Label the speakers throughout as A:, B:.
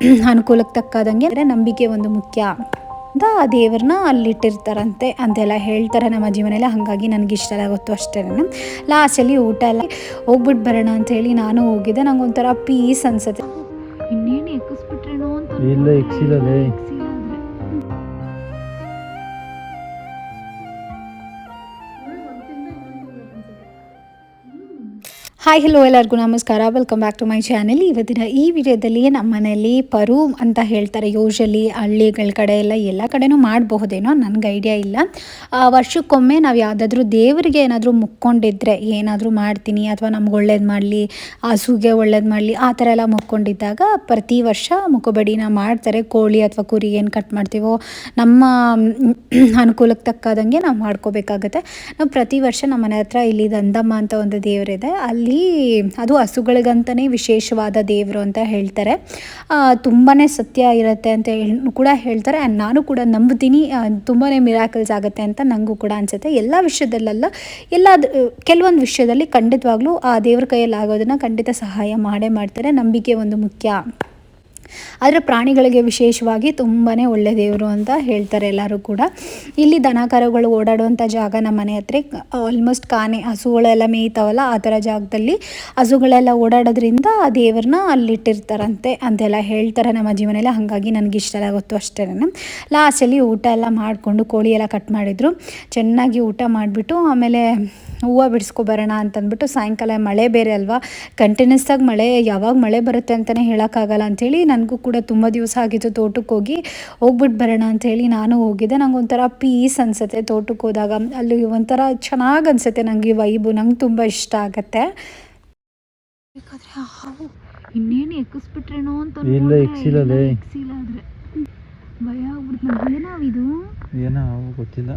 A: ಅನುಕೂಲಕ್ಕೆ ತಕ್ಕಾದಂಗೆ ಅಂದರೆ ನಂಬಿಕೆ ಒಂದು ಮುಖ್ಯ. ಅಂತ ಆ ದೇವ್ರನ್ನ ಅಲ್ಲಿಟ್ಟಿರ್ತಾರಂತೆ ಅಂತೆಲ್ಲ ಹೇಳ್ತಾರೆ ನಮ್ಮ ಜೀವನದಲ್ಲಿ. ಹಾಗಾಗಿ ನನಗೆ ಇಷ್ಟ ಎಲ್ಲ ಗೊತ್ತು ಅಷ್ಟೇ ಲಾಸ್ಟಲ್ಲಿ ಊಟ ಎಲ್ಲ ಹೋಗ್ಬಿಟ್ಟು ಬರೋಣ ಅಂತ ಹೇಳಿ ನಾನು ಹೋಗಿದ್ದೆ. ನಂಗೆ ಒಂಥರ ಪೀಸ್ ಅನ್ಸುತ್ತೆ. ಇನ್ನೇನು ಎಕ್ಕಿಸ್ಬಿಟ್ರೇನೋ ಅಂತ
B: ಇಲ್ಲ
A: ಹಾಯ್ ಹಲೋ ಎಲ್ಲರಿಗೂ ನಮಸ್ಕಾರ. Welcome back to my channel ಇವತ್ತಿನ ಈ ವಿಡಿಯೋದಲ್ಲಿ ನಮ್ಮ ಮನೆಯಲ್ಲಿ ಪರು ಅಂತ ಹೇಳ್ತಾರೆ. ಯೂಶಲಿ ಹಳ್ಳಿಗಳ ಕಡೆ ಎಲ್ಲ ಎಲ್ಲ ಕಡೆನೂ ಮಾಡಬಹುದೇನೋ ನನಗೆ ಐಡಿಯಾ ಇಲ್ಲ. ವರ್ಷಕ್ಕೊಮ್ಮೆ ನಾವು ಯಾವುದಾದ್ರೂ ದೇವರಿಗೆ ಏನಾದರೂ ಮುಕ್ಕೊಂಡಿದ್ರೆ ಏನಾದರೂ ಮಾಡ್ತೀನಿ ಅಥವಾ ನಮ್ಗೆ ಒಳ್ಳೇದು ಮಾಡಲಿ, ಹಸುಗೆ ಒಳ್ಳೇದು ಮಾಡಲಿ, ಆ ಥರ ಎಲ್ಲ ಮುಕ್ಕೊಂಡಿದ್ದಾಗ ಪ್ರತಿ ವರ್ಷ ಮುಖಬಡಿನ ಮಾಡ್ತಾರೆ. ಕೋಳಿ ಅಥವಾ ಕುರಿ ಏನು ಕಟ್ ಮಾಡ್ತೀವೋ, ನಮ್ಮ ಅನುಕೂಲಕ್ಕೆ ತಕ್ಕಾದಂಗೆ ನಾವು ಮಾಡ್ಕೋಬೇಕಾಗತ್ತೆ. ನಾವು ಪ್ರತಿ ವರ್ಷ ನಮ್ಮ ಮನೆ ಹತ್ರ ಇಲ್ಲಿ ದಂದಮ್ಮ ಅಂತ ಒಂದು ದೇವರಿದೆ. ಅಲ್ಲಿ ಅದು ಹಸುಗಳಿಗಂತಲೇ ವಿಶೇಷವಾದ ದೇವರು ಅಂತ ಹೇಳ್ತಾರೆ. ತುಂಬಾ ಸತ್ಯ ಇರುತ್ತೆ ಅಂತ ಕೂಡ ಹೇಳ್ತಾರೆ. ನಾನು ಕೂಡ ನಂಬ್ತೀನಿ ತುಂಬಾ ಮಿರಾಕಲ್ಸ್ ಆಗುತ್ತೆ ಅಂತ ನನಗೂ ಕೂಡ ಅನಿಸುತ್ತೆ. ಎಲ್ಲ ವಿಷಯದಲ್ಲೆಲ್ಲ ಎಲ್ಲ ಕೆಲವೊಂದು ವಿಷಯದಲ್ಲಿ ಖಂಡಿತವಾಗ್ಲೂ ಆ ದೇವ್ರ ಕೈಯಲ್ಲಿ ಆಗೋದನ್ನು ಖಂಡಿತ ಸಹಾಯ ಮಾಡೇ ಮಾಡ್ತಾರೆ. ನಂಬಿಕೆ ಒಂದು ಮುಖ್ಯ. ಆದರೆ ಪ್ರಾಣಿಗಳಿಗೆ ವಿಶೇಷವಾಗಿ ತುಂಬಾ ಒಳ್ಳೆ ದೇವರು ಅಂತ ಹೇಳ್ತಾರೆ ಎಲ್ಲರೂ ಕೂಡ. ಇಲ್ಲಿ ದನ ಕರುಗಳು ಓಡಾಡುವಂಥ ಜಾಗ ನಮ್ಮ ಮನೆ ಹತ್ರ ಆಲ್ಮೋಸ್ಟ್ ಕಾನೆ ಹಸುಗಳೆಲ್ಲ ಮೇಯ್ತಾವಲ್ಲ, ಆ ಥರ ಜಾಗದಲ್ಲಿ ಹಸುಗಳೆಲ್ಲ ಓಡಾಡೋದ್ರಿಂದ ಆ ದೇವ್ರನ್ನ ಅಲ್ಲಿಟ್ಟಿರ್ತಾರಂತೆ ಅಂತೆಲ್ಲ ಹೇಳ್ತಾರೆ ನಮ್ಮ ಜೀವನದಲ್ಲಿ. ಹಾಗಾಗಿ ನನಗೆ ಇಷ್ಟ ಗೊತ್ತು ಅಷ್ಟೇ ಲಾಸ್ಟಲ್ಲಿ ಊಟ ಎಲ್ಲ ಮಾಡಿಕೊಂಡು ಕೋಳಿ ಎಲ್ಲ ಕಟ್ ಮಾಡಿದರು. ಚೆನ್ನಾಗಿ ಊಟ ಮಾಡಿಬಿಟ್ಟು ಆಮೇಲೆ ಹೂವು ಬಿಡಿಸ್ಕೊಬರೋಣ ಅಂತಂದ್ಬಿಟ್ಟು ಸಾಯಂಕಾಲ ಮಳೆ ಬೇರೆ ಅಲ್ವಾ? ಕಂಟಿನ್ಯೂಸ್ ಆಗಿ ಮಳೆ ಯಾವಾಗ ಮಳೆ ಬರುತ್ತೆ ಅಂತಲೇ ಹೇಳೋಕ್ಕಾಗಲ್ಲ ಅಂಥೇಳಿ ನನಗೂ ಕೂಡ ತುಂಬ ದಿವಸ ಆಗಿತ್ತು ತೋಟಕ್ಕೆ ಹೋಗಿ. ಹೋಗ್ಬಿಟ್ಟು ಬರೋಣ ಹೇಳಿ ನಾನು ಹೋಗಿದ್ದೆ. ನಂಗೆ ಒಂಥರ ಪೀಸ್ ಅನಿಸುತ್ತೆ ತೋಟಕ್ಕೆ ಹೋದಾಗ. ಅಲ್ಲಿ ಒಂಥರ ಚೆನ್ನಾಗಿ ಅನಿಸುತ್ತೆ ನನಗೆ ವೈಬು ನಂಗೆ ತುಂಬ ಇಷ್ಟ ಆಗತ್ತೆ. ಬೇಕಾದ್ರೆ ಹಾವು ಇನ್ನೇನು ಎಕ್ಕಿಸ್ಬಿಟ್ರೇನೋ ಅಂತ
B: ಇಲ್ಲ, ಎಕ್ಸಿಲಲ್ಲೇ.
A: ಎಕ್ಸಿಲಾದ್ರೆ ಭಯ ಆಗ್ಬಿಡ್ತು. ನನಗೆ ಏನಾವಿದು?
B: ಏನೋ ಗೊತ್ತಿಲ್ಲ.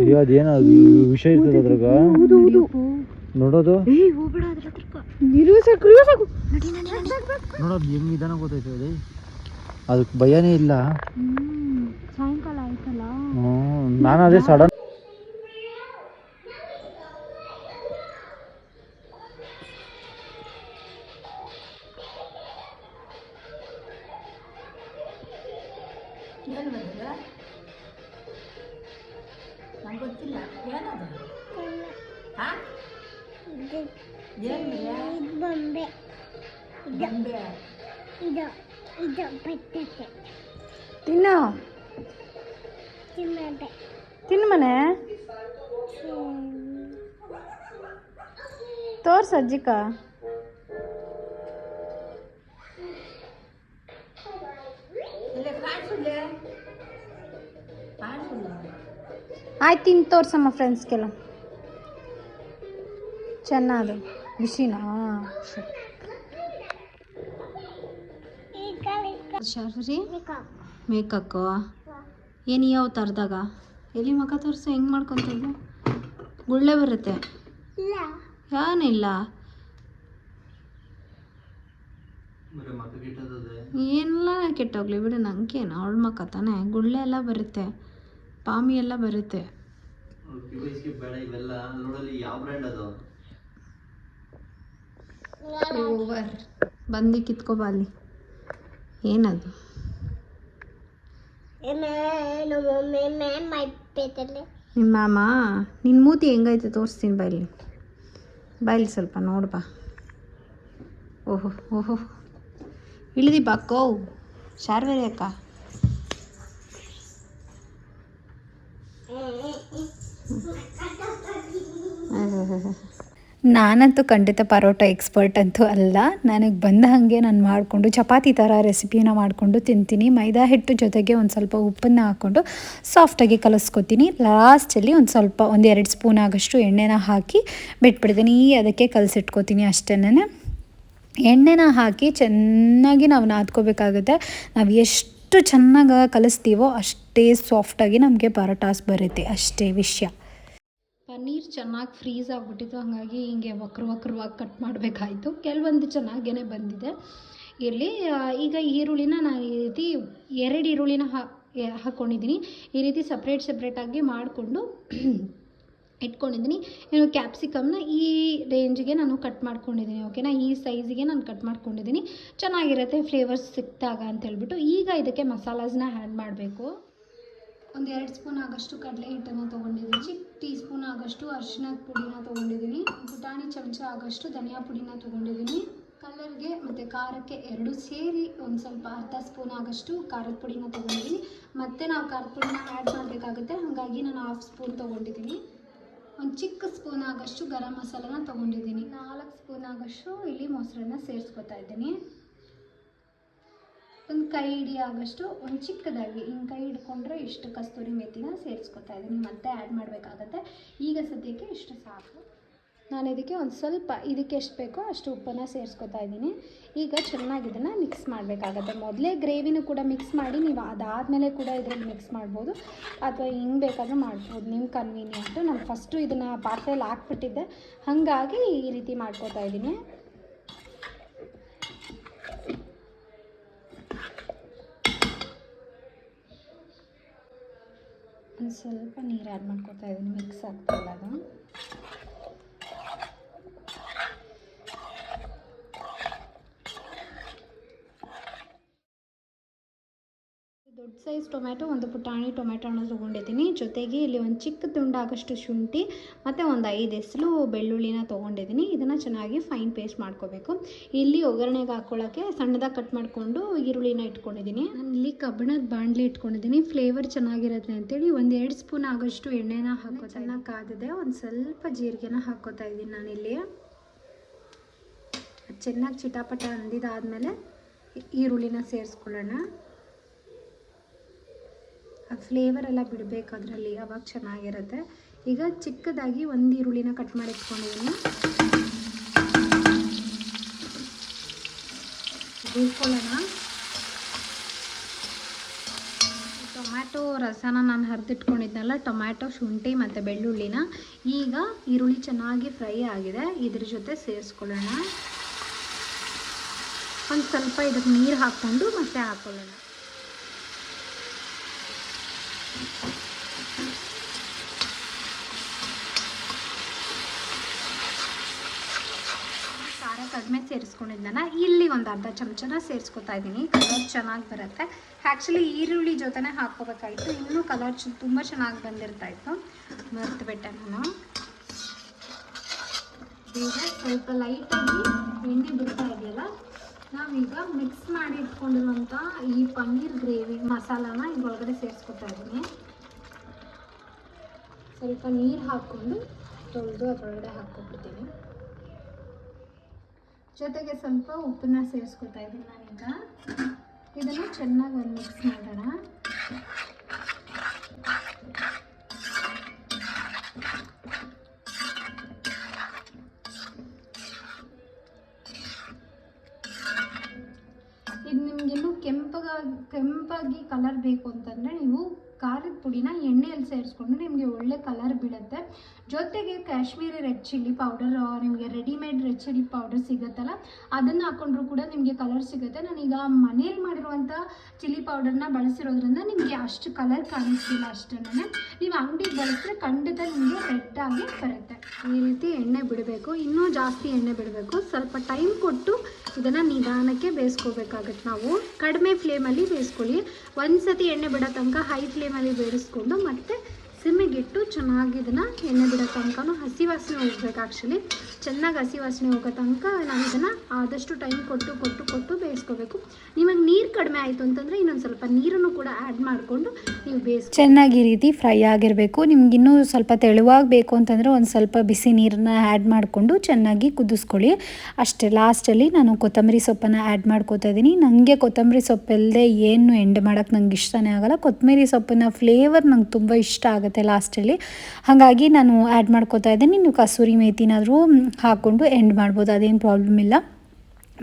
B: ಅಯ್ಯೋ ಅದೇನೋ ಅದು ವಿಷ ಇರ್ತದೆ ಅದ್ರಾಗ. ನೋಡೋದು? ನೋಡೋದು ಹೆಂಗ್ ನಿಧಾನ ಗೊತ್ತೈತೆ ಅದಕ್ಕೆ ಭಯನೇ ಇಲ್ಲ.
A: ಸಾಯಂಕಾಲ ಆಯ್ತಲ್ಲ?
B: ಹ್ಞೂ ನಾನು ಅದೇ ಸಡನ್
C: ಬೊಂಬೆ. ಇದು ಇದು ಬಟ್ಟೆ
A: ತಿನ್ನು.
C: ತಿನ್ನದೆ.
A: ತಿನ್ಮನೆ ಮನೆ. ತೋರ್ಸು ಅಜ್ಜಿಕ. ಆಯ್ತು ತಿನ್ ತೋರ್ಸಮ್ಮ ಫ್ರೆಂಡ್ಸ್ಗೆಲ್ಲ ಚೆನ್ನಾದು. ಬಿಸಿನಾ? ಶಾರ್ವರಿ ಮೇಕಕ್ಕು ಏನು ಯಾವ ಥರದಾಗ ಎಲ್ಲಿ ಮಗ ತೋರಿಸು ಹೆಂಗೆ ಮಾಡ್ಕೊತಿದ್ದೆ ಗುಳ್ಳೆ ಬರುತ್ತೆ?
C: ಇಲ್ಲ.
A: ಏನಿಲ್ಲ ಏನೆಲ್ಲ ಕೆಟ್ಟೋಗ್ಲಿ ಬಿಡು ನಂಗೇನು. ಅವಳ ಮಕ್ಕ ತಾನೆ. ಗುಳ್ಳೆ ಎಲ್ಲ ಬರುತ್ತೆ. ಪಾಮಿ ಎಲ್ಲ ಬರುತ್ತೆ.
B: ಯಾವ ಬ್ರ್ಯಾಂಡ್ ಅದು?
A: ಓವರ್ ಬಂದು ಕಿತ್ಕೊಬಾ ಅಲ್ಲಿ. ಏನದು?
C: ಮ್ಯಾಮ್
A: ನಿಮ್ಮ ಮಾಮ ನಿನ್ನ ಮೂತಿ ಹೆಂಗೈತೆ ತೋರಿಸ್ತೀನಿ ಬೈಲಿ ಬೈಲಿ ಸ್ವಲ್ಪ ನೋಡ್ಬಾ. ಓಹೋ ಓಹೋ. ಇಳಿದಿ ಬಾಕೋ ಶಾರ್ವೇರಿ ಅಕ್ಕ? ನಾನಂತೂ ಖಂಡಿತ ಪರೋಟ ಎಕ್ಸ್ಪರ್ಟ್ ಅಂತೂ ಅಲ್ಲ. ನನಗೆ ಬಂದ ಹಾಗೆ ನಾನು ಮಾಡಿಕೊಂಡು ಚಪಾತಿ ಥರ ರೆಸಿಪಿನ ಮಾಡಿಕೊಂಡು ತಿಂತೀನಿ. ಮೈದಾ ಹಿಟ್ಟು ಜೊತೆಗೆ ಒಂದು ಸ್ವಲ್ಪ ಉಪ್ಪನ್ನು ಹಾಕ್ಕೊಂಡು ಸಾಫ್ಟಾಗಿ ಕಲಿಸ್ಕೊತೀನಿ. ಲಾಸ್ಟಲ್ಲಿ ಒಂದು ಸ್ವಲ್ಪ ಒಂದು ಎರಡು ಸ್ಪೂನ್ ಆಗಷ್ಟು ಎಣ್ಣೆನ ಹಾಕಿ ಬಿಟ್ಬಿಡ್ತೀನಿ. ಅದಕ್ಕೆ ಕಲಸಿಟ್ಕೋತೀನಿ ಅಷ್ಟೇನೆ. ಎಣ್ಣೆನ ಹಾಕಿ ಚೆನ್ನಾಗಿ ನಾವು ನಾದ್ಕೋಬೇಕಾಗುತ್ತೆ. ನಾವು ಎಷ್ಟು ಚೆನ್ನಾಗಿ ಕಲಿಸ್ತೀವೋ ಅಷ್ಟೇ ಸಾಫ್ಟಾಗಿ ನಮಗೆ ಪರೋಟಾಸ್ ಬರುತ್ತೆ. ಅಷ್ಟೇ ವಿಷಯ. ಪನ್ನೀರ್ ಚೆನ್ನಾಗಿ ಫ್ರೀಸ್ ಆಗಿಬಿಟ್ಟಿತ್ತು, ಹಾಗಾಗಿ ಹಿಂಗೆ ವಕ್ರ ವಕ್ರವಾಗಿ ಕಟ್ ಮಾಡಬೇಕಾಯ್ತು. ಕೆಲವೊಂದು ಚೆನ್ನಾಗೇ ಬಂದಿದೆ. ಇರಲಿ ಈಗ ಈರುಳ್ಳಿನ ನಾನು ಈ ರೀತಿ ಎರಡು ಈರುಳ್ಳಿನ ಹಾ ಹಾಕ್ಕೊಂಡಿದ್ದೀನಿ ಈ ರೀತಿ ಸಪ್ರೇಟ್ ಸಪ್ರೇಟಾಗಿ ಮಾಡಿಕೊಂಡು
D: ಇಟ್ಕೊಂಡಿದ್ದೀನಿ. ಇನ್ನು ಕ್ಯಾಪ್ಸಿಕಮ್ನ ಈ ರೇಂಜ್ಗೆ ನಾನು ಕಟ್ ಮಾಡ್ಕೊಂಡಿದ್ದೀನಿ ಓಕೆನಾ ಈ ಸೈಜಿಗೆ ನಾನು ಕಟ್ ಮಾಡ್ಕೊಂಡಿದ್ದೀನಿ. ಚೆನ್ನಾಗಿರುತ್ತೆ ಫ್ಲೇವರ್ಸ್ ಸಿಕ್ತಾಗ ಅಂತ ಹೇಳ್ಬಿಟ್ಟು ಈಗ ಇದಕ್ಕೆ ಮಸಾಲಾಸ್ನ ಆ್ಯಡ್ ಮಾಡಬೇಕು. ಒಂದು ಎರಡು ಸ್ಪೂನ್ ಆಗೋಷ್ಟು ಕಡಲೆ ಹಿಟ್ಟನ್ನು ತೊಗೊಂಡಿದ್ದೀನಿ. ಚಿಕ್ಕ ಟೀ ಸ್ಪೂನ್ ಆಗೋಷ್ಟು ಅರಿಶಿನದ ಪುಡಿನ ತೊಗೊಂಡಿದ್ದೀನಿ. ಪುಟಾಣಿ ಚಮಚ ಆಗೋಷ್ಟು ಧನಿಯಾ ಪುಡಿನ ತೊಗೊಂಡಿದ್ದೀನಿ. ಕಲರ್ಗೆ ಮತ್ತು ಖಾರಕ್ಕೆ ಎರಡು ಸೇರಿ ಒಂದು ಸ್ವಲ್ಪ ಅರ್ಧ ಸ್ಪೂನ್ ಆಗೋಷ್ಟು ಖಾರದ ಪುಡಿನ ತೊಗೊಂಡಿದ್ದೀನಿ. ಮತ್ತು ನಾವು ಖಾರದ ಪುಡಿನ ಆ್ಯಡ್ ಮಾಡಬೇಕಾಗುತ್ತೆ. ಹಾಗಾಗಿ ನಾನು ಹಾಫ್ ಸ್ಪೂನ್ ತೊಗೊಂಡಿದ್ದೀನಿ. ಒಂದು ಚಿಕ್ಕ ಸ್ಪೂನ್ ಆಗೋಷ್ಟು ಗರಂ ಮಸಾಲನ ತೊಗೊಂಡಿದ್ದೀನಿ. ನಾಲ್ಕು ಸ್ಪೂನ್ ಆಗೋಷ್ಟು ಇಲ್ಲಿ ಮೊಸರನ್ನ ಸೇರಿಸ್ಕೊತಾ ಇದ್ದೀನಿ. ಒಂದು ಕೈ ಹಿಡಿ ಆಗೋಷ್ಟು ಒಂದು ಚಿಕ್ಕದಾಗಿ ಹಿಂಗೆ ಕೈ ಹಿಡ್ಕೊಂಡ್ರೆ ಇಷ್ಟು ಕಸ್ತೂರಿ ಮೆಥಿನ ಸೇರಿಸ್ಕೊತಾ ಇದ್ದೀನಿ. ಮತ್ತೆ ಆ್ಯಡ್ ಮಾಡಬೇಕಾಗತ್ತೆ. ಈಗ ಸದ್ಯಕ್ಕೆ ಇಷ್ಟು ಸಾಕು. ನಾನು ಇದಕ್ಕೆ ಒಂದು ಸ್ವಲ್ಪ ಇದಕ್ಕೆ ಎಷ್ಟು ಬೇಕೋ ಅಷ್ಟು ಉಪ್ಪನ್ನು ಸೇರಿಸ್ಕೊತಾ ಇದ್ದೀನಿ. ಈಗ ಚೆನ್ನಾಗಿ ಇದನ್ನು ಮಿಕ್ಸ್ ಮಾಡಬೇಕಾಗತ್ತೆ. ಮೊದಲೇ ಗ್ರೇವಿನೂ ಕೂಡ ಮಿಕ್ಸ್ ಮಾಡಿ ನೀವು ಅದಾದಮೇಲೆ ಕೂಡ ಇದರಲ್ಲಿ ಮಿಕ್ಸ್ ಮಾಡ್ಬೋದು. ಅಥವಾ ಹಿಂಗೆ ಬೇಕಾದರೂ ಮಾಡ್ಬೋದು. ನಿಮ್ಮ ಕನ್ವೀನಿಯಂಟು ನಾನು ಫಸ್ಟು ಇದನ್ನು ಪಾತ್ರೆಯಲ್ಲಿ ಹಾಕ್ಬಿಟ್ಟಿದ್ದೆ. ಹಾಗಾಗಿ ಈ ರೀತಿ ಮಾಡ್ಕೋತಾ ಇದ್ದೀನಿ ಒಂದು ಸ್ವಲ್ಪ ನೀರು ಆ್ಯಡ್ ಮಾಡ್ಕೊತಾ ಇದ್ದೀನಿ ಮಿಕ್ಸ್ ಆಗ್ತಾ ಇಲ್ಲ ಅದು ದೊಡ್ಡ ಸೈಜ್ ಟೊಮ್ಯಾಟೊ ಒಂದು ಪುಟಾಣಿ ಟೊಮ್ಯಾಟೊನ ತೊಗೊಂಡಿದ್ದೀನಿ. ಜೊತೆಗೆ ಇಲ್ಲಿ ಒಂದು ಚಿಕ್ಕ ತುಂಡಾಗಷ್ಟು ಶುಂಠಿ ಮತ್ತು ಒಂದು ಐದು ಎಸಲು ಬೆಳ್ಳುಳ್ಳಿನ ತೊಗೊಂಡಿದ್ದೀನಿ. ಇದನ್ನು ಚೆನ್ನಾಗಿ ಫೈನ್ ಪೇಸ್ಟ್ ಮಾಡ್ಕೋಬೇಕು. ಇಲ್ಲಿ ಒಗ್ಗರಣೆಗೆ ಹಾಕ್ಕೊಳ್ಳೋಕ್ಕೆ ಸಣ್ಣದಾಗಿ ಕಟ್ ಮಾಡಿಕೊಂಡು ಈರುಳ್ಳಿನ ಇಟ್ಕೊಂಡಿದ್ದೀನಿ. ನಾನು ಇಲ್ಲಿ ಕಬ್ಬಿಣದ ಬಾಣಲಿ ಇಟ್ಕೊಂಡಿದ್ದೀನಿ. ಫ್ಲೇವರ್ ಚೆನ್ನಾಗಿರುತ್ತೆ ಅಂತೇಳಿ ಒಂದು ಎರಡು ಸ್ಪೂನ್ ಆಗೋಷ್ಟು ಎಣ್ಣೆನ ಹಾಕೋ ಚೆನ್ನಾಗಿ ಕಾದಿದೆ. ಒಂದು ಸ್ವಲ್ಪ ಜೀರಿಗೆನ ಹಾಕೋತಾ ಇದ್ದೀನಿ ನಾನಿಲ್ಲಿ ಚೆನ್ನಾಗಿ ಚಿಟಾಪಟ ಅಂದಿದ್ದಾದಮೇಲೆ ಈರುಳ್ಳಿನ ಸೇರಿಸ್ಕೊಳ್ಳೋಣ. ಫ್ಲೇವರ್ ಎಲ್ಲ ಬಿಡಬೇಕು ಅದರಲ್ಲಿ, ಅವಾಗ ಚೆನ್ನಾಗಿರುತ್ತೆ. ಈಗ ಚಿಕ್ಕದಾಗಿ ಒಂದು ಈರುಳ್ಳಿನ ಕಟ್ ಮಾಡಿ ಇಟ್ಕೊಂಡಿದ್ದೀನಿ. ಟೊಮ್ಯಾಟೊ ರಸನ ನಾನು ಹರಿದಿಟ್ಕೊಂಡಿದ್ನಲ್ಲ, ಟೊಮ್ಯಾಟೊ, ಶುಂಠಿ ಮತ್ತು ಬೆಳ್ಳುಳ್ಳಿನ, ಈಗ ಈರುಳ್ಳಿ ಚೆನ್ನಾಗಿ ಫ್ರೈ ಆಗಿದೆ. ಇದ್ರ ಜೊತೆ ಸೇರಿಸ್ಕೊಳ್ಳೋಣ. ಒಂದು ಸ್ವಲ್ಪ ಇದಕ್ಕೆ ನೀರು ಹಾಕ್ಕೊಂಡು ಮತ್ತೆ ಹಾಕ್ಕೊಳ್ಳೋಣ ಖಾರ ಕಡಿಮೆ ಸೇರಿಸ್ಕೊಂಡಿದ್ದನ ಇಲ್ಲಿ ಒಂದು ಅರ್ಧ ಚಮಚನ ಸೇರಿಸ್ಕೊತಾ ಇದ್ದೀನಿ. ಕಲರ್ ಚೆನ್ನಾಗಿ ಬರುತ್ತೆ. ಆ್ಯಕ್ಚುಲಿ ಈರುಳ್ಳಿ ಜೊತೆನೇ ಹಾಕ್ಕೋಬೇಕಾಯಿತು ಇನ್ನೂ ಕಲರ್ ತುಂಬ ಚೆನ್ನಾಗಿ ಬಂದಿರ್ತಾ ಇತ್ತು ಮರೆತುಬಿಟ್ಟೆ ನಾನು. ಈಗ ಸ್ವಲ್ಪ ಲೈಟಾಗಿ ಎಣ್ಣೆ ಬಿಡ್ತಾ ಇದೆಯಲ್ಲ? ನಾವೀಗ ಮಿಕ್ಸ್ ಮಾಡಿ ಇಟ್ಕೊಂಡಿರುವಂಥ ಈ ಪನ್ನೀರ್ ಗ್ರೇವಿ ಮಸಾಲಾನ ಇದ್ರೊಳಗಡೆ ಸೇರಿಸ್ಕೊತಾ ಇದ್ದೀನಿ. ಸ್ವಲ್ಪ ನೀರು ಹಾಕ್ಕೊಂಡು ತೊಳೆದು ಅದರೊಳಗಡೆ ಹಾಕ್ಕೊಬಿಡ್ತೀನಿ. ಜೊತೆಗೆ ಸ್ವಲ್ಪ ಉಪ್ಪನ್ನ ಸೇರಿಸ್ಕೊತಾ ಇದ್ದೀನಿ ನಾನೀಗ. ಇದನ್ನು ಚೆನ್ನಾಗಿ ಒಂದು ಮಿಕ್ಸ್ ಮಾಡೋಣ. ಕೆಂಪಗ ಕಲರ್ ಬೇಕು ಅಂತಂದರೆ ನೀವು ಖಾರದ ಪುಡಿನ ಎಣ್ಣೆಯಲ್ಲಿ ಸೇರಿಸ್ಕೊಂಡು ನಿಮಗೆ ಒಳ್ಳೆ ಕಲರ್ ಬೀಳುತ್ತೆ ಜೊತೆಗೆ ಕಾಶ್ಮೀರಿ ರೆಡ್ ಚಿಲ್ಲಿ ಪೌಡರ್ ನಿಮಗೆ ರೆಡಿಮೇಡ್ ರೆಡ್ ಚಿಲ್ಲಿ ಪೌಡರ್ ಸಿಗುತ್ತಲ್ಲ, ಅದನ್ನು ಹಾಕ್ಕೊಂಡ್ರು ಕೂಡ ನಿಮಗೆ ಕಲರ್ ಸಿಗುತ್ತೆ. ನಾನೀಗ ಮನೇಲಿ ಮಾಡಿರುವಂಥ ಚಿಲ್ಲಿ ಪೌಡರ್ನ ಬಳಸಿರೋದ್ರಿಂದ ನಿಮಗೆ ಅಷ್ಟು ಕಲರ್ ಕಾಣಿಸ್ತಿಲ್ಲ ಅಷ್ಟನ್ನೇ. ನೀವು ಅಂಗಡಿಗೆ ಬಳಸಿದ್ರೆ ಖಂಡಿತ ನಿಮಗೆ ರೆಡ್ ಬರುತ್ತೆ. ಈ ರೀತಿ ಎಣ್ಣೆ ಬಿಡಬೇಕು. ಇನ್ನೂ ಜಾಸ್ತಿ ಎಣ್ಣೆ ಬಿಡಬೇಕು. ಸ್ವಲ್ಪ ಟೈಮ್ ಕೊಟ್ಟು ಇದನ್ನು ನಿಧಾನಕ್ಕೆ ಬೇಯಿಸ್ಕೋಬೇಕಾಗತ್ತೆ. ನಾವು ಕಡಿಮೆ ಫ್ಲೇಮಲ್ಲಿ ಬೇಯಿಸ್ಕೊಳ್ಳಿ. ಒಂದು ಸತಿ ಎಣ್ಣೆ ಬಿಡೋ ತನಕ ಹೈ ಫ್ಲೇಮಲ್ಲಿ ಬೇಯಿಸ್ಕೊಂಡು ಮತ್ತೆ ಸಿಮ್ಮಿಗಿಟ್ಟು ಚೆನ್ನಾಗಿ ಇದನ್ನು ಎಣ್ಣೆ ಬಿಡೋ ತನಕನೂ ಹಸಿ ವಾಸನೆ ಹೋಗ್ಬೇಕು ಆ್ಯಕ್ಚುಲಿ ಚೆನ್ನಾಗಿ ಹಸಿ ವಾಸನೆ ಹೋಗೋ ತನಕ ನಾವು ಇದನ್ನು ಆದಷ್ಟು ಟೈಮ್ ಕೊಟ್ಟು ಕೊಟ್ಟು ಕೊಟ್ಟು ಬೇಯಿಸ್ಕೋಬೇಕು. ನಿಮಗೆ ನೀರು ಕಡಿಮೆ ಆಯಿತು ಅಂತಂದರೆ ಇನ್ನೊಂದು ಸ್ವಲ್ಪ ನೀರನ್ನು ಕೂಡ ಆ್ಯಡ್ ಮಾಡಿಕೊಂಡು ನೀವು ಬೇಯಿಸ್
A: ಚೆನ್ನಾಗಿ ರೀತಿ ಫ್ರೈ ಆಗಿರಬೇಕು. ನಿಮ್ಗಿನ್ನೂ ಸ್ವಲ್ಪ ತೆಳುವಾಗಿ ಬೇಕು ಅಂತಂದರೆ ಒಂದು ಸ್ವಲ್ಪ ಬಿಸಿ ನೀರನ್ನ ಆ್ಯಡ್ ಮಾಡಿಕೊಂಡು ಚೆನ್ನಾಗಿ ಕುದಿಸ್ಕೊಳ್ಳಿ. ಅಷ್ಟೇ ಲಾಸ್ಟಲ್ಲಿ ನಾನು ಕೊತ್ತಂಬರಿ ಸೊಪ್ಪನ್ನು ಆ್ಯಡ್ ಮಾಡ್ಕೋತಾ ಇದ್ದೀನಿ ನನಗೆ ಕೊತ್ತಂಬರಿ ಸೊಪ್ಪಲ್ಲದೆ ಏನು ಎಂಡ್ ಮಾಡೋಕ್ಕೆ ನಂಗೆ ಇಷ್ಟನೇ ಆಗಲ್ಲ. ಕೊತ್ತಂಬರಿ ಸೊಪ್ಪಿನ ಫ್ಲೇವರ್ ನಂಗೆ ತುಂಬ ಇಷ್ಟ ಆಗುತ್ತೆ. ಲಾಸ್ಟಲ್ಲಿ. ಹಾಗಾಗಿ ನಾನು ಆ್ಯಡ್ ಮಾಡ್ಕೋತಾ ಇದ್ದೀನಿ. ನೀವು ಕಸೂರಿ ಮೇತಿನಾದರೂ ಹಾಕ್ಕೊಂಡು ಎಂಡ್ ಮಾಡ್ಬೋದು ಅದೇನು ಪ್ರಾಬ್ಲಮ್ ಇಲ್ಲ.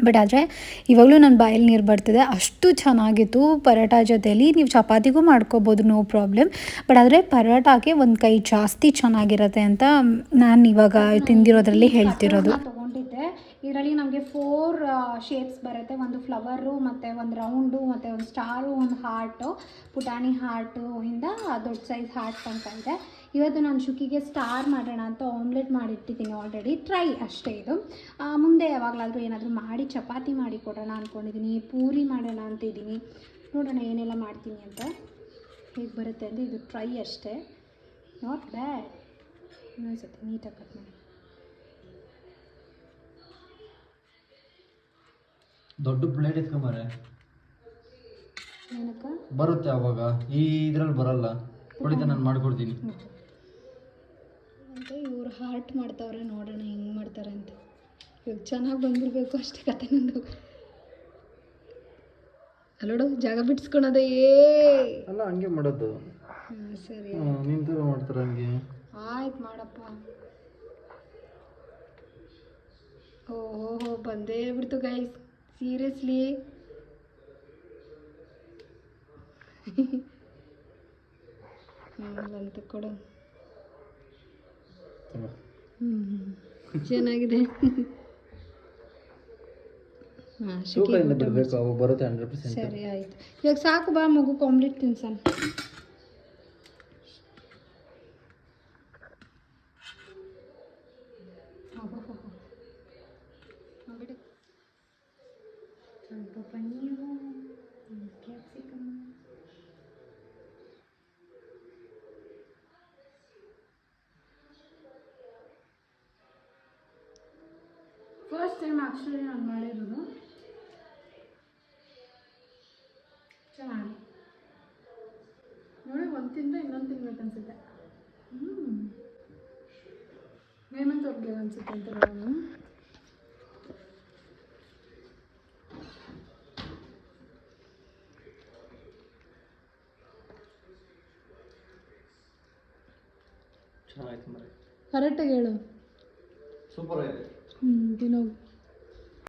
A: ಬಟ್ ಆದರೆ ಇವಾಗಲೂ ನನ್ನ ಬಾಯಲ್ಲಿ ನೀರು ಬರ್ತಿದೆ. ಅಷ್ಟು ಚೆನ್ನಾಗಿತ್ತು ಪರೋಟ ಜೊತೆಯಲ್ಲಿ ನೀವು ಚಪಾತಿಗೂ ಮಾಡ್ಕೋಬೋದು ನೋ ಪ್ರಾಬ್ಲಮ್ ಬಟ್ ಆದರೆ ಪರೋಟಾಗೆ ಒಂದು ಕೈ ಜಾಸ್ತಿ ಚೆನ್ನಾಗಿರುತ್ತೆ ಅಂತ ನಾನು ಇವಾಗ ತಿಂದಿರೋದ್ರಲ್ಲಿ ಹೇಳ್ತಿರೋದು.
D: ತೊಗೊಂಡಿದ್ದೆ. ಇದರಲ್ಲಿ ನಮಗೆ ಫೋರ್ ಶೇಪ್ಸ್ ಬರುತ್ತೆ. ಒಂದು ಫ್ಲವರು ಮತ್ತು ಒಂದು ರೌಂಡು ಮತ್ತು ಒಂದು ಸ್ಟಾರು ಒಂದು ಹಾರ್ಟು ಪುಟಾಣಿ ಹಾರ್ಟು ಇಂದ ದೊಡ್ಡ ಸೈಜ್ ಹಾರ್ಟ್ ಅಂತ ಇದೆ. ಇವತ್ತು ನಾನು ಶುಕಿಗೆ ಸ್ಟಾರ್ ಮಾಡೋಣ ಅಂತ ಆಮ್ಲೆಟ್ ಮಾಡಿಟ್ಟಿದ್ದೀನಿ ಆಲ್ರೆಡಿ ಟ್ರೈ ಅಷ್ಟೇ ಇದು. ಮುಂದೆ ಯಾವಾಗಲಾದರೂ ಏನಾದರೂ ಮಾಡಿ, ಚಪಾತಿ ಮಾಡಿ ಕೊಡೋಣ ಅಂದ್ಕೊಂಡಿದ್ದೀನಿ ಪೂರಿ ಮಾಡೋಣ ಅಂತ ಇದ್ದೀನಿ ನೋಡೋಣ ಏನೆಲ್ಲ ಮಾಡ್ತೀನಿ ಅಂತ. ಹೇಗೆ ಬರುತ್ತೆ ಅಂದರೆ ಇದು ಟ್ರೈ ಅಷ್ಟೇ. ನಾಟ್ ಬ್ಯಾಡ್ ಇನ್ನೊಂದು ಸತಿ ನೀಟಾಗಿ ಕಟ್ ಮಾಡಿ
B: ದೊಡ್ಡ ಪ್ಲೇಟ್ ಎತ್ಕೊಂಬಾರೆ
D: ಏನಕ್ಕ?
B: ಬರುತ್ತೆ ಅವಾಗ. ಈ ಇದ್ರಲ್ಲಿ ಬರಲ್ಲ. ಹೊಡಿತ ನಾನು ಮಾಡ್ಕೊಡ್ತೀನಿ.
D: ಅಂತ ಇವ್ರು ಹಾರ್ಟ್ ಮಾಡ್ತಾವ್ರೆ ನೋಡೋಣ ಹೆಂಗೆ ಮಾಡ್ತಾರೆ ಅಂತ. ಇವಾಗ ಚೆನ್ನಾಗಿ ಬಂದಿರಬೇಕು ಅಷ್ಟೇ ಕತೆ ನಂದು. ಅಲ್ಲೋಡು ಜಾಗ ಬಿಡಿಸ್ಕೊಳೋದೇ ಏ!
B: ಅಲ್ಲ ಹಂಗೆ ಮಾಡೋದು.
D: ಹಾಂ ಸರಿ.
B: ನಿಂತು ಮಾಡ್ತಾರೆ ಹಂಗೆ.
D: ಆಯ್ತು ಮಾಡಪ್ಪ. ಓಹೋ ಬಂದೇ ಬಿಡ್ತು ಗೈಸ್ ಸೀರಿಯಸ್ಲಿ ಬಂತು ಕೊಡು. ಹ್ಮ್. ಚೆನ್ನಾಗಿದೆ. ಸರಿ ಆಯ್ತು. ಇವಾಗ ಸಾಕು ಬಾ ಮಗು ಕಾಮ್ಲೆಟ್ ತಿನ್ಸಣ ಸ್ವಲ್ಪ paneer capsicum first time actually ನಾನು ಮಾಡಿರೋದು ಚೆನ್ನಾಗಿ ನೋಡಿ ಒಂದು ತಿಂದರೆ ಇನ್ನೊಂದು ತಿನ್ಬೇಕು ಅನಿಸುತ್ತೆ ಹ್ಞೂ ಹೇಮಂತ್ ಅವ್ರಿಗೆ ಅನ್ಸುತ್ತೆ ಅಂತ ನಾನು ಕರೆಕ್ಟಾಗಿ ಹೇಳು.
B: ಸೂಪರ್ ಆಗಿದೆ.
D: ಹ್ಞೂ ತಿನ್ನೋದು